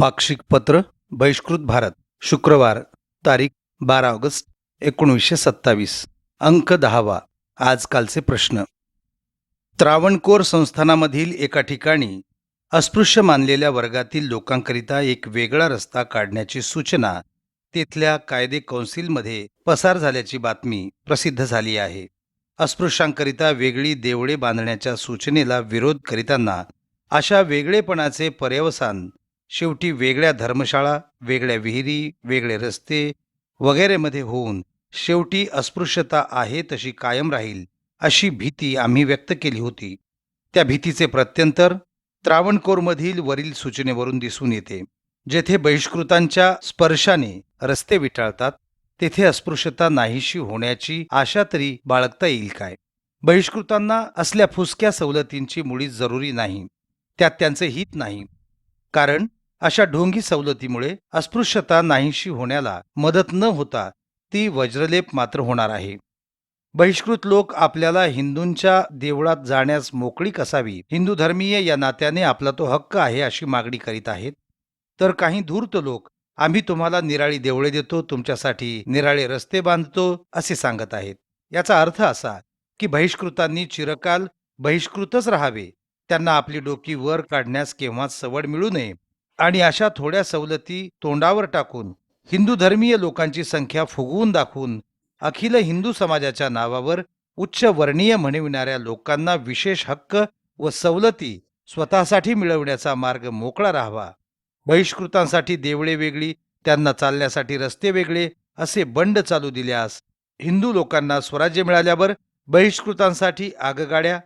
पाक्षिक पत्र बहिष्कृत भारत शुक्रवार तारीख बारा ऑगस्ट एकोणीसशे सत्तावीस. अंक दहावा. आजकालचे प्रश्न. त्रावणकोर संस्थानामधील एका ठिकाणी अस्पृश्य मानलेल्या वर्गातील लोकांकरिता एक वेगळा रस्ता काढण्याची सूचना तिथल्या कायदे कौन्सिलमध्ये पसार झाल्याची बातमी प्रसिद्ध झाली आहे. अस्पृश्यांकरिता वेगळी देवळे बांधण्याच्या सूचनेला विरोध करीताना अशा वेगळेपणाचे पर्यवसान शेवटी वेगळ्या धर्मशाळा वेगळ्या विहिरी वेगळे रस्ते वगैरेमध्ये होऊन शेवटी अस्पृश्यता आहे तशी कायम राहील अशी भीती आम्ही व्यक्त केली होती. त्या भीतीचे प्रत्यंतर त्रावणकोरमधील वरील सूचनेवरून दिसून येते जेथे बहिष्कृतांच्या स्पर्शाने रस्ते विटाळतात तेथे अस्पृश्यता नाहीशी होण्याची आशा तरी बाळगता येईल काय? बहिष्कृतांना असल्या फुसक्या सवलतींची मुळीच जरुरी नाही त्यात त्यांचे हित नाही. कारण अशा ढोंगी सवलतीमुळे अस्पृश्यता नाहीशी होण्याला मदत न होता ती वज्रलेप मात्र होणार आहे. बहिष्कृत लोक आपल्याला हिंदूंच्या देवळात जाण्यास मोकळीक असावी हिंदू धर्मीय या नात्याने आपला तो हक्क आहे अशी मागणी करीत आहेत. तर काही धूर्त लोक आम्ही तुम्हाला निराळी देवळे देतो तुमच्यासाठी निराळे रस्ते बांधतो असे सांगत आहेत. याचा अर्थ असा की बहिष्कृतांनी चिरकाल बहिष्कृतच राहावे त्यांना आपली डोकी वर काढण्यास केव्हाच सवड मिळू नये आणि अशा थोड्या सवलती तोंडावर टाकून हिंदू धर्मीय लोकांची संख्या फुगवून दाखवून अखिल हिंदू समाजाच्या नावावर उच्च वर्णीय म्हणविणाऱ्या लोकांना विशेष हक्क व सवलती स्वतःसाठी मिळवण्याचा मार्ग मोकळा राहावा. बहिष्कृतांसाठी देवळे वेगळी त्यांना चालण्यासाठी रस्ते वेगळे असे बंड चालू दिल्यास हिंदू लोकांना स्वराज्य मिळाल्यावर बहिष्कृतांसाठी आगगाड्या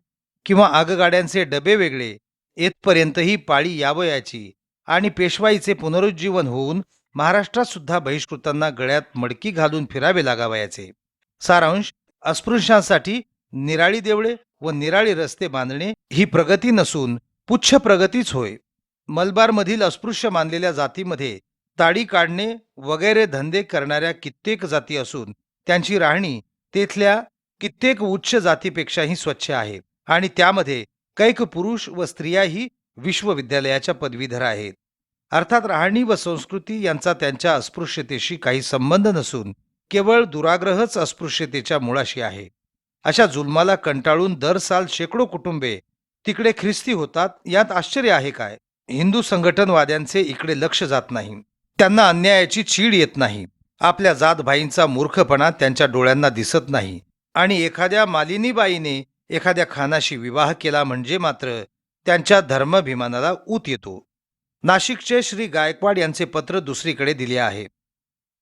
किंवा आगगाड्यांचे डबे वेगळे येथपर्यंतही पाळी यावयाची आणि पेशवाईचे पुनरुज्जीवन होऊन महाराष्ट्रात सुद्धा बहिष्कृतांना गळ्यात मडकी घालून फिरावे लागावयाचे. सारांश अस्पृश्यांसाठी निराळी देवळे व निराळी रस्ते बांधणे ही प्रगती नसून पुच्छ प्रगतीच होय. मलबारमधील अस्पृश्य मानलेल्या जातीमध्ये ताडी काढणे वगैरे धंदे करणाऱ्या कित्येक जाती असून त्यांची राहणी तेथल्या कित्येक उच्च जातीपेक्षाही स्वच्छ आहे आणि त्यामध्ये कैक पुरुष व स्त्रियाही विश्वविद्यालयाच्या पदवीधर आहेत. अर्थात राहणी व संस्कृती यांचा त्यांच्या अस्पृश्यतेशी काही संबंध नसून केवळ दुराग्रहच अस्पृश्यतेच्या मुळाशी आहे. अशा जुलमाला कंटाळून दर साल शेकडो कुटुंबे तिकडे ख्रिस्ती होतात यात आश्चर्य आहे काय? हिंदू संघटनवाद्यांचे इकडे लक्ष जात नाही. त्यांना अन्यायाची चीड येत नाही. आपल्या जातभाईंचा मूर्खपणा त्यांच्या डोळ्यांना दिसत नाही. आणि एखाद्या मालिनीबाईने एखाद्या खानाशी विवाह केला म्हणजे मात्र त्यांच्या धर्माभिमानाला ऊत येतो. नाशिकचे श्री गायकवाड यांचे पत्र दुसरीकडे दिले आहे.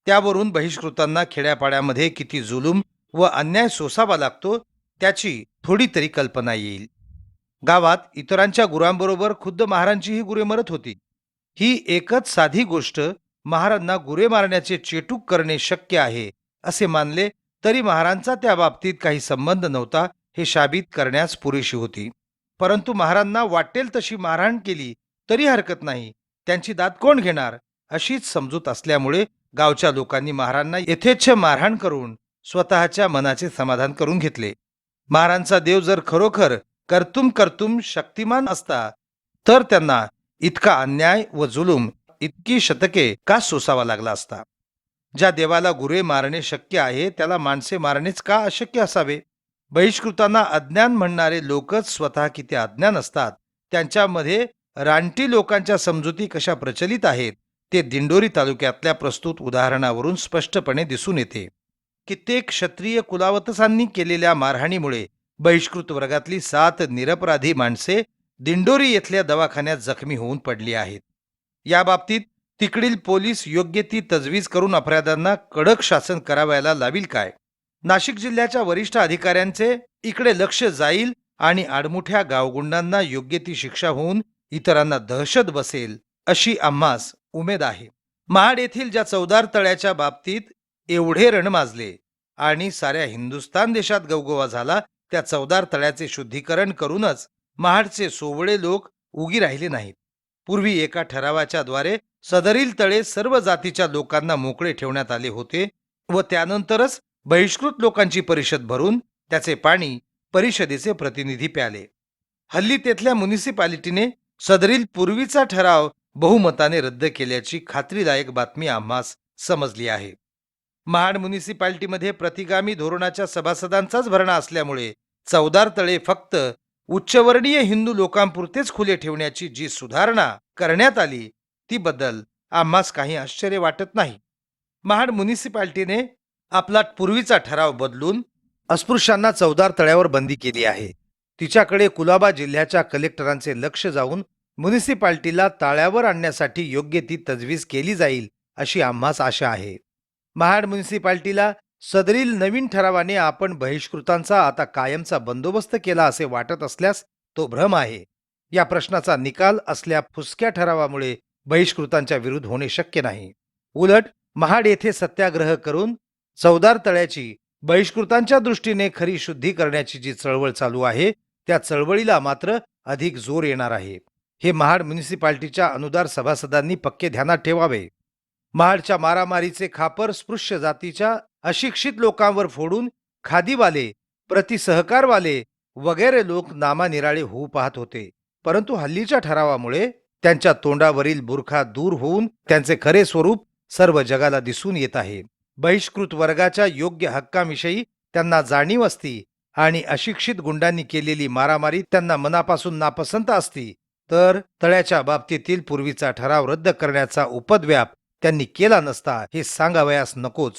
त्यावरून बहिष्कृतांना खेड्यापाड्यामध्ये किती जुलूम व अन्याय सोसावा लागतो त्याची थोडी तरी कल्पना येईल. गावात इतरांच्या गुरांबरोबर खुद्द महारांचीही गुरे मरत होती. ही एकच साधी गोष्ट महारांना गुरे मारण्याचे चेटूक करणे शक्य आहे असे मानले तरी महारांचा त्या बाबतीत काही संबंध नव्हता हे शाबित करण्यास पुरेशी होती. परंतु महारांना वाटेल तशी मारहाण केली तरी हरकत नाही. त्यांची दाद कोण घेणार? अशीच समजूत असल्यामुळे गावच्या लोकांनी महारांना यथेच्छ मारहाण करून स्वतःच्या मनाचे समाधान करून घेतले. महारांचा देव जर खरोखर कर्तुम कर्तुम शक्तिमान असता तर त्यांना इतका अन्याय व जुलूम इतकी शतके का सोसावा लागला असता? ज्या देवाला गुरे मारणे शक्य आहे त्याला माणसे मारणेच का अशक्य असावे? बहिष्कृतांना अज्ञान म्हणणारे लोकच स्वतः किती अज्ञान असतात त्यांच्यामध्ये रानटी लोकांच्या समजुती कशा प्रचलित आहेत ते दिंडोरी तालुक्यातल्या प्रस्तुत उदाहरणावरून स्पष्टपणे दिसून येते. कित्येक क्षत्रिय कुलावतसांनी केलेल्या मारहाणीमुळे बहिष्कृत वर्गातली सात निरपराधी माणसे दिंडोरी येथल्या दवाखान्यात जखमी होऊन पडली आहेत. या बाबतीत तिकडील पोलीस योग्य ती तजवीज करून अपराधांना कडक शासन करावयाला लावील काय? नाशिक जिल्ह्याच्या वरिष्ठ अधिकाऱ्यांचे इकडे लक्ष जाईल आणि आडमुठ्या गावगुंडांना योग्य ती शिक्षा होऊन इतरांना दहशत बसेल अशी आम्हास उमेद आहे. महाड येथील ज्या चौदार तळ्याच्या बाबतीत एवढे रण माजले आणि साऱ्या हिंदुस्तान देशात गवगवा झाला त्या चौदार तळ्याचे शुद्धीकरण करूनच महाडचे सोवळे लोक उगी राहिले नाहीत. पूर्वी एका ठरावाच्या द्वारे सदरील तळे सर्व जातीच्या लोकांना मोकळे ठेवण्यात आले होते व त्यानंतरच बहिष्कृत लोकांची परिषद भरून त्याचे पाणी परिषदेचे प्रतिनिधी प्याले. हल्ली तेथल्या म्युनिसिपालिटीने सदरील पूर्वीचा ठराव बहुमताने रद्द केल्याची खात्रीदायक बातमी आम्हास समजली आहे. महाड म्युनिसिपाल्टीमध्ये प्रतिगामी धोरणाच्या सभासदांचाच भरणा असल्यामुळे चौदार तळे फक्त उच्चवर्णीय हिंदू लोकांपुरतेच खुले ठेवण्याची जी सुधारणा करण्यात आली ती बद्दल आम्हास काही आश्चर्य वाटत नाही. महाड म्युनिसिपाल्टीने आपला पूर्वीचा ठराव बदलून अस्पृश्यांना चौदार तळ्यावर बंदी केली आहे. तिच्याकडे कुलाबा जिल्ह्याच्या कलेक्टरांचे लक्ष जाऊन म्युनिसिपाल्टीला ताळ्यावर आणण्यासाठी योग्य ती तजवीज केली जाईल अशी आम्हास आशा आहे. महाड म्युनिसिपाल्टीला सदरील नवीन ठरावाने आपण बहिष्कृतांचा आता कायमचा बंदोबस्त केला असे वाटत असल्यास तो भ्रम आहे. या प्रश्नाचा निकाल असल्या फुसक्या ठरावामुळे बहिष्कृतांच्या विरुद्ध होणे शक्य नाही. उलट महाड येथे सत्याग्रह करून चौदार तळ्याची बहिष्कृतांच्या दृष्टीने खरी शुद्धी करण्याची जी चळवळ चालू आहे त्या चळवळीला मात्र अधिक जोर येणार आहे. हे महाड म्युनिसिपाल्टीच्या अनुदार सभासदांनी पक्के ध्यानात ठेवावे. महाडच्या मारामारीचे खापर स्पृश्य जातीच्या अशिक्षित लोकांवर फोडून खादीवाले प्रतिसहकारवाले वगैरे लोक नामानिराळे होऊ पाहत होते. परंतु हल्लीच्या ठरावामुळे त्यांच्या तोंडावरील बुरखा दूर होऊन त्यांचे खरे स्वरूप सर्व जगाला दिसून येत आहे. बहिष्कृत वर्गाच्या योग्य हक्काविषयी त्यांना जाणीव असती आणि अशिक्षित गुंडांनी केलेली मारामारी त्यांना मनापासून नापसंत असती तर तळ्याच्या बाबतीतील पूर्वीचा ठराव रद्द करण्याचा उपद्व्याप त्यांनी केला नसता हे सांगावयास नकोच.